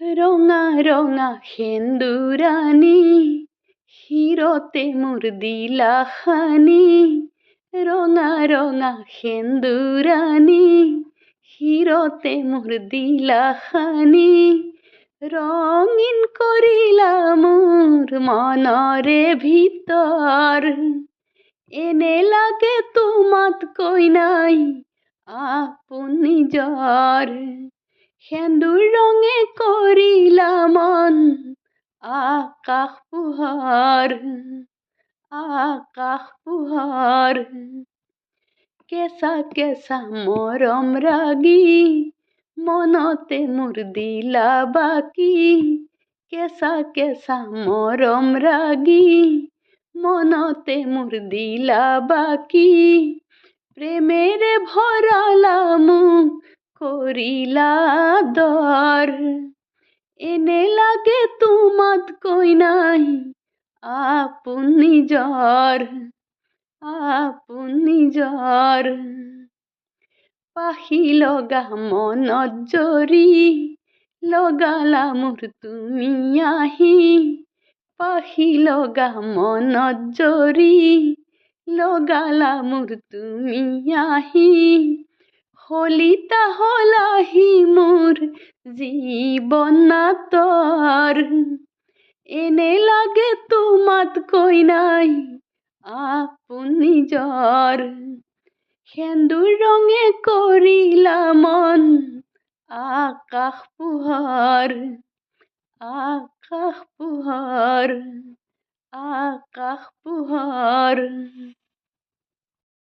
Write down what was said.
ৰঙা ৰঙা সেন্দুৰানী শিৰতে মোৰ দিলা সানি ৰঙা ৰঙা সেন্দুৰানী শিৰতে মোৰ দিলা সানি ৰঙীন কৰিলা মোৰ মনৰে ভিতৰ এনে লাগে তোমাতকৈ নাই আপোন নিজৰ সেন্দুৰ ৰঙে কৰিলা মন আকাশ পোহৰ আকাশ পোহৰ কেঁচা কেঁচা মৰম ৰাগী মনতে মোৰ দিলা বাকী। কেঁচা কেঁচা মৰম ৰাগী মনতে মোৰ দিলা বাকী প্ৰেমেৰে ভৰালা কৰিলা দৰ এনে লাগে তোমাতকৈ নাই আপোন নিজৰ আপোন নিজৰ পাখি লগা মনত জৰি লগালা মোৰ তুমি আহি পাখি লগা মনত জৰি লগালা মোৰ তুমি আহি হলিতা হলাহি জীৱন নাটৰ এনে লাগে তোমাতকৈ নাই আপোন নিজৰ সেন্দুৰ ৰঙে কৰিলা মন আকাশ পোহৰ আকাশ পোহৰ আকাশ পোহৰ